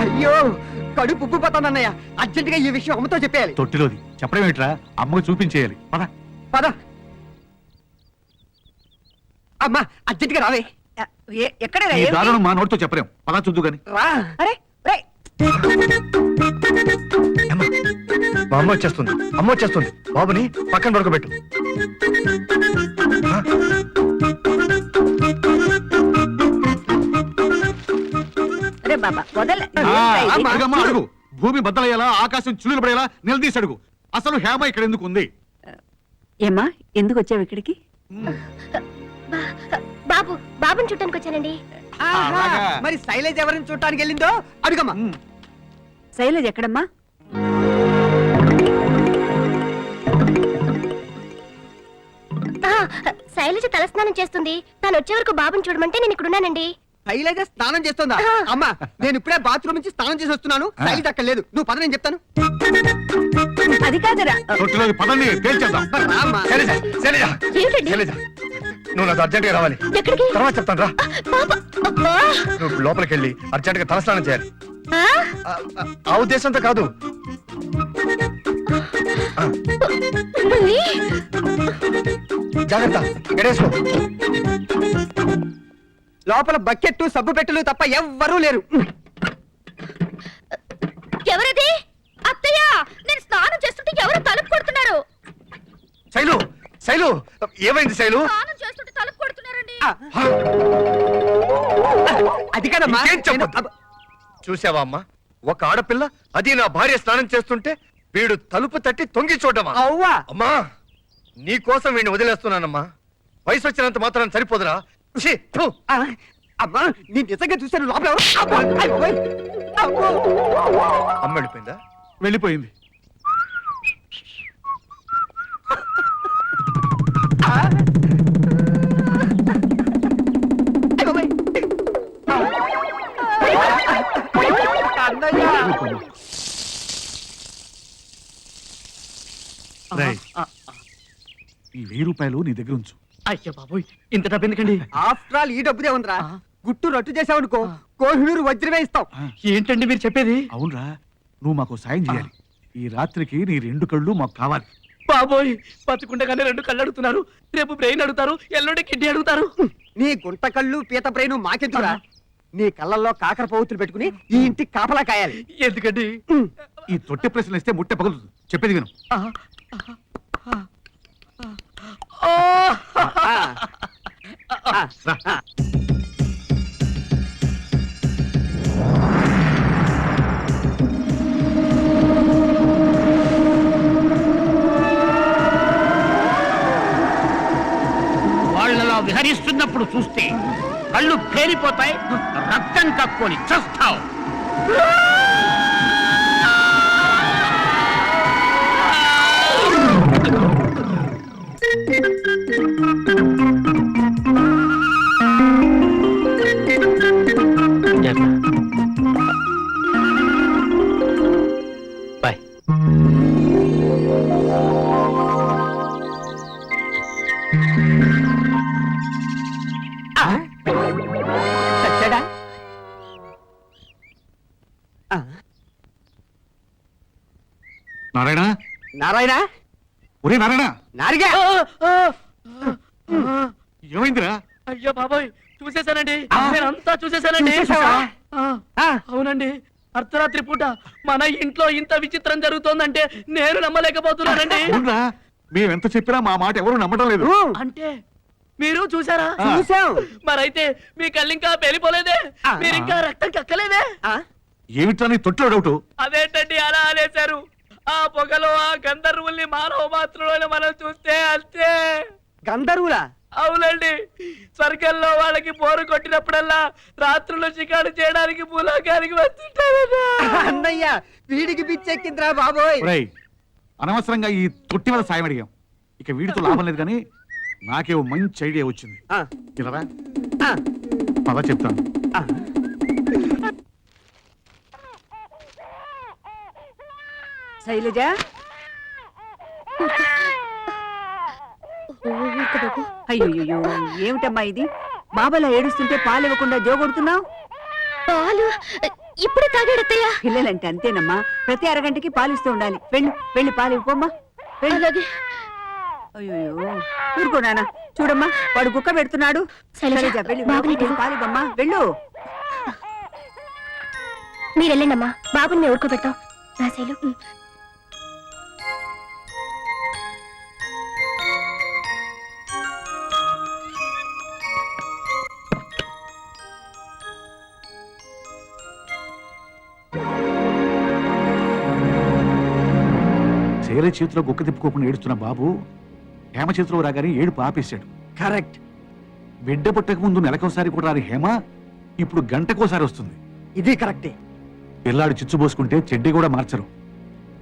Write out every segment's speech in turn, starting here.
అయ్యో కడుపు ఉబ్బిపోతానన్నయ్య అర్జెంట్గా ఈ విషయం అమ్మతో చెప్పేయాలి. తొట్టిలోది. చెప్పడం ఏంట్రా అమ్మకు చూపించేయాలి. పద. పద. అమ్మా అర్జెంట్గా రావే ఏ- ఎక్కడరా ఈ ఏమిటి? దారుణం మా నోటితో చెప్పలేం. పద చూద్దు గాని. రా. అరే మా అమ్మ వచ్చేస్తుంది. అమ్మ వచ్చేస్తుంది. బాబుని పక్కన పడుకోబెట్టు. బాబా వదల. అడుగు. భూమి బద్దలయ్యేలా ఆకాశం చిల్లులు పడేలా నిలదీసి అడుగు అసలు హేమ ఇక్కడ ఎందుకు ఉంది? ఏమ్మా ఎందుకు వచ్చావు ఇక్కడికి? బాబు బాబుని చుట్టానికి వచ్చానండి. అలాగా. మరి శైలజ ఎవరిని చూడటానికి వెళ్ళిందో? అడుగమ్మా. శైలజ్ ఎక్కడమ్మా? ఆ, శైలజ తలస్నానం చేస్తుంది. తను వచ్చే వరకు బాబుని చూడమంటే నేను ఇక్కడ ఉన్నానండి శైలజ స్నానం చేస్తుందా? అమ్మా నేను ఇప్పుడే బాత్రూమ్ నుంచి స్నానం చేసి వస్తున్నాను. శైలజ అక్కడ లేదు. నువ్వు పద నేను చెప్తాను. అది కాదురా. పదండి తేల్చేద్దాం. శైలజ శైలజ శైలజ. నువ్వు నాతో అర్జెంట్గా రావాలి. ఎక్కడికి? తర్వాత చెప్తాను రా అబ్బా. నువ్వు లోపలికి వెళ్ళి అర్జెంట్గా తలస్నానం చేయాలి. ఆ? ఆ, ఆ, ఆ. ఉద్దేశంతో కాదు జాగ్రత్త గడేసుకో. లోపల బకెట్ సబ్బు పెట్టెలు తప్ప ఎవ్వరూ లేరు. ఎవరది? అత్తయ్య నేను స్నానం చేస్తుంటే ఎవరు తలుపు కొడుతున్నారు? శైలు శైలు ఏమైంది శైలు? స్నానం చేస్తుంటే తలుపు కొడుతున్నారండి. ఆ, అది కదమ్మా ఇంకేం చెప్పొద్దు. చూసావా అమ్మా? ఒక ఆడపిల్ల అది నా భార్య స్నానం చేస్తుంటే వీడు తలుపు తట్టి తొంగి చూడమా అవ్వా. అమ్మా నీ కోసం వీడిని వదిలేస్తున్నానమ్మా. వయసు వచ్చినంత మాత్రం సరిపోదురా. ఛీ, థు. ఆ, అమ్మా నేను నిజంగా చూశాను లోపల ఎవరు? అబ్బా, అయ్ బాబోయ్. అబ్బో. అమ్మ వెళ్ళిపోయిందా ఆ. అన్నయ్య. రేయ్, వెయ్యి రూపాయలు నీ దగ్గర ఉంచు అయ్యో బాబోయ్ ఇంత డబ్బు ఎందుకండి? ఆఫ్టర్ ఆల్ ఈ డబ్బుదే ఉందిరా. గుట్టు రట్టు చేసావనుకో కోహినూరు వజ్రమే ఇస్తాం. ఆ, ఏంటండి మీరు చెప్పేది? అవునరా నువ్వు మాకు సాయం చేయాలి. ఈ రాత్రికి నీ రెండు కళ్ళు మాకు కావాలి. బాబోయ్ బతుకుండగానే రెండు కళ్ళు అడుగుతున్నారు. రేపు బ్రెయిన్ అడుగుతారు ఎల్లుండి కిడ్నీ అడుగుతారు. నీ గుంట కళ్ళు పీత బ్రెయిన్ మాకెందుకురా? నీ కళ్ళల్లో కాకర పౌతులు పెట్టుకుని ఈ ఇంటికి కాపలా కాయాలి. ఎందుకండి? ఈ తొట్టె ప్రశ్నలు ఇస్తే ముట్టె పగులుతుంది. చెప్పేది విను. ఆ! ఆ. ఆ. రా. వాళ్ళలో విహరిస్తున్నప్పుడు చూస్తే కళ్ళు పేలిపోతాయి రక్తం కక్కుని చస్తావు. నారాయణ ఒరే నారాయణ. నారిగా. ఏమైందిరా? అయ్యో బాబోయ్ చూసేశానండి. చూసేశానండి. చూసేశావా? ఆ. అవునండి. అర్ధరాత్రి పూట మన ఇంట్లో ఇంత విచిత్రం జరుగుతోందంటే నేను నమ్మలేకపోతున్నానండి. అవునరా మేమెంత చెప్పినా మా మాట ఎవరు నమ్మడం లేదు. ఊ, అంటే మీరు చూసారా? ఆ. చూసాం. మరైతే మీ కళ్ళు ఇంకా పేలిపోలేదే? ఆ. మీరు ఇంకా రక్తం కక్కలేదే? ఆ, ఏమిట్రా నీ తొట్టిలో డౌట్? అదేంటండి అలా అనేశారు? ఆ పొగలో ఆ గంధర్వుల్ని మానవ మాత్రంలో మనం చూస్తే అంతే. గంధర్వులా? అవునండి. స్వర్గంలో వాళ్ళకి బోరు కొట్టినప్పుడల్లా రాత్రులు షికారు చేయడానికి భూలోకానికి వస్తుంటారట. అన్నయ్య వీడికి పిచ్చెక్కిందిరా బాబోయ్. ఒరేయ్ అనవసరంగా ఈ తొట్టి వల్ల సాయం అడిగాం. ఇక వీడితో లాభం లేదు కానీ నాకే ఓ మంచి ఐడియా వచ్చింది. ఆ, ఇలా ఆ, పద చెప్తాను. ఆ. శైలజ? అయ్యో ఏమిటమ్మా ఇది? బాబాలా ఏడుస్తుంటే పాలు ఇవ్వకుండా జోగొడుతున్నావు? పాలు? ఇప్పుడే తాగాడత్తయ్య పిల్లలంటే అంతేనమ్మా. ప్రతి అరగంటకి పాలిస్తూ ఉండాలి. వెళ్ళు వెళ్ళి పాలు ఇవ్వమ్మా. అలాగే. అయ్యో ఊరుకో నాన్న. చూడమ్మా వాడు కుక్క పెడుతున్నాడు. శైలజ, వెళ్ళు, పాలు ఇవ్వమ్మా. వెళ్ళు. మీరు వెళ్ళండమ్మా. బాబుని ఊరుకోబెడతాం. నా శైలు. శైల చేతిలో గుక్క తిప్పుకోకుండా ఏడుస్తున్న బాబు హేమ చేతిలో రాగానే ఏడుపు ఆపేశాడు. కరెక్ట్. బిడ్డ పుట్టక ముందు నెలకోసారి కూడా రాని హేమ ఇప్పుడు గంటకోసారి వస్తుంది. ఇది కరెక్టే. పిల్లాడు చిచ్చుబోసుకుంటే చెడ్డి కూడా మార్చరు.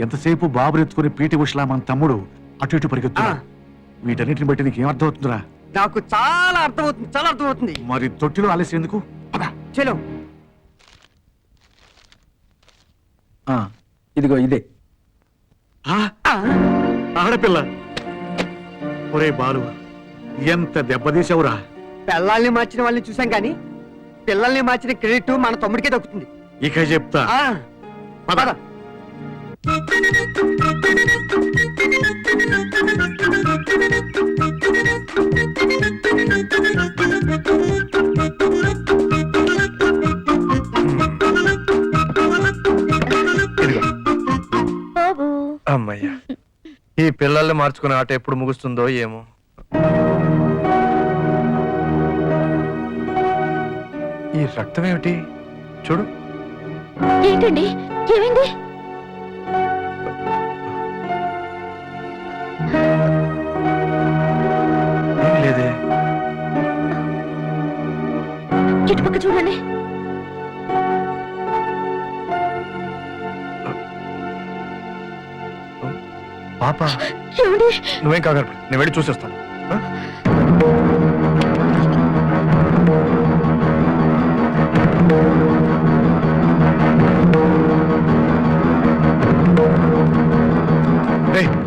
ఎంతసేపు బాబునెత్తుకుని పీటి ఉషలా మన తమ్ముడు అటు ఇటు పరిగెత్తున్నా ఆ. వీటన్నిటిని బట్టి నీకు ఏమర్థమవుతుందిరా నాకు చాలా అర్థమవుతుంది చాలా అర్థమవుతుంది. మరి తొట్టిలో ఆలస్యం ఎందుకు? పద. చలో. ఇదిగో ఇదే. ఆడపిల్ల. ఒరే బాలు ఎంత దెబ్బతీసావురా పిల్లల్ని మార్చిన వాళ్ళని చూసాం కానీ పిల్లల్ని మార్చిన క్రెడిట్ మన తమ్ముడికే దక్కుతుంది. ఇక చెప్తా. ఆ, పద. అమ్మయ్యా. ఈ పిల్లల్ని మార్చుకునే ఆట ఎప్పుడు ముగుస్తుందో ఏమో. ఈ రక్తం ఏమిటి? చూడు. ఏంటండి? ఏమైంది? ఏం లేదే. ఇటుపక్క చూడండి. పాప నువ్వేం కాగలరు నేను వెళ్ళి చూసేస్తాను.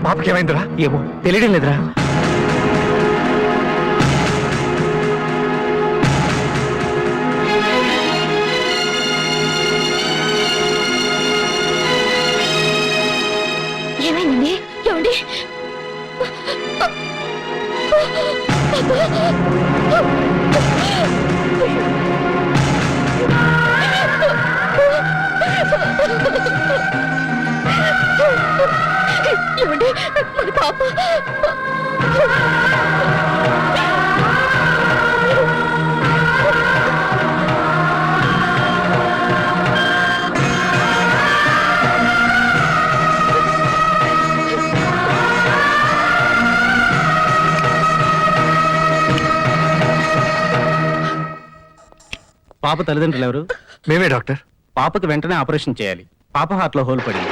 పాపకి ఏమైందిరా? ఏమో తెలియడం లేదురా. ఏమండి పాప తల్లిదండ్రులు ఎవరు? మేమే డాక్టర్. పాపకి వెంటనే ఆపరేషన్ చేయాలి. పాప హార్ట్లో హోల్ పడింది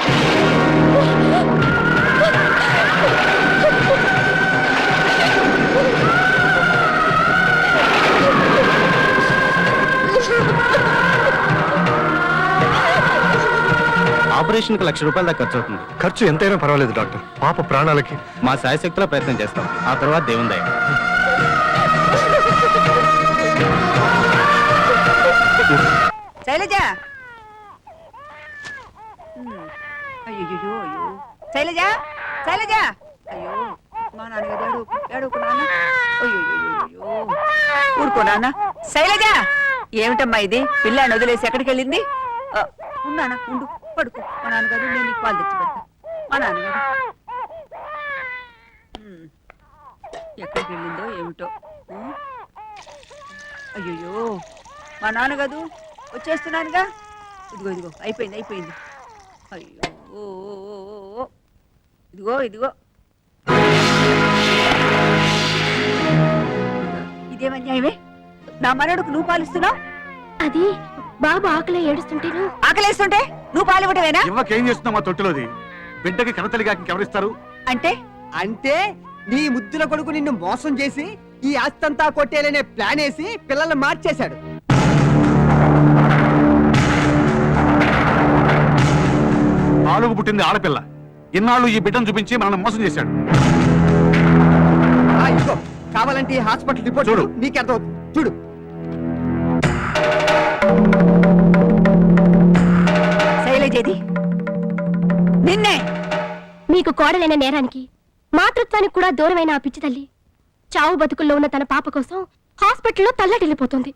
ఆపరేషన్కి లక్ష రూపాయల దాకా ఖర్చు అవుతుంది. ఖర్చు ఎంతైనా పర్వాలేదు డాక్టర్. పాప ప్రాణాలకి. మా శాయశక్తిలో ప్రయత్నం చేస్తాం. ఆ తర్వాత దేవుని శైలజ! అయ్యో అయ్యో. శైలజ! శైలజ! అయ్యో మా నాన్నగారు ఏడుకు ఏడుకు నాన్న. అయ్యో ఊరుకో నాన్న. శైలజ! ఏమిటమ్మా ఇది? పిల్లాన్ని వదిలేసి ఎక్కడికి వెళ్ళింది ఆ, ఉన్నానా ఉండు. పడుకో. మా నాన్నగారు నేను నీకు పాలు తెచ్చి పెడతా. మా నాన్నగారు. ఎక్కడికి వెళ్ళిందో ఏమిటో? అయ్యో మా నాన్న కదూ వచ్చేస్తున్నానుగా ఇదిగో ఇదిగో అయిపోయింది అయిపోయింది. అయ్యో. ఇదిగో ఇదిగో. ఇదేమన్యాయమే నా మనడుకు నువ్వు పాలిస్తున్నావు? అది బాబు ఆకలి ఏడుస్తుంటేను. ఆకలేస్తుంటే నువ్వు పాలివ్వటమేనా? ఇవ్వకేం చేస్తున్నావు మా తొట్టిలోది? బిడ్డకి కనతలిగా ఇంకెవరిస్తారు అంటే? అంటే నీ ముద్దుల కొడుకు నిన్ను మోసం చేసి ఈ ఆస్తంతా కొట్టేలనే ప్లాన్ వేసి పిల్లల్ని మార్చేశాడు. నాలుగు పుట్టింది ఆడపిల్ల. ఇన్నాళ్ళు ఈ బిడ్డను చూపించి మనల్ని మోసం చేశాడు. ఆ, ఇదిగో కావాలంటే ఈ హాస్పిటల్ రిపోర్ట్ చూడు. చూడు. నీకు అర్థం చూడు. చంపేది నిన్నే మీకు కోడలైన నేరానికి మాతృత్వానికి కూడా దూరమైన ఆ పిచ్చి తల్లి చావు బతుకుల్లో ఉన్న తన పాప కోసం హాస్పిటల్లో తల్లడిల్లిపోతుంది.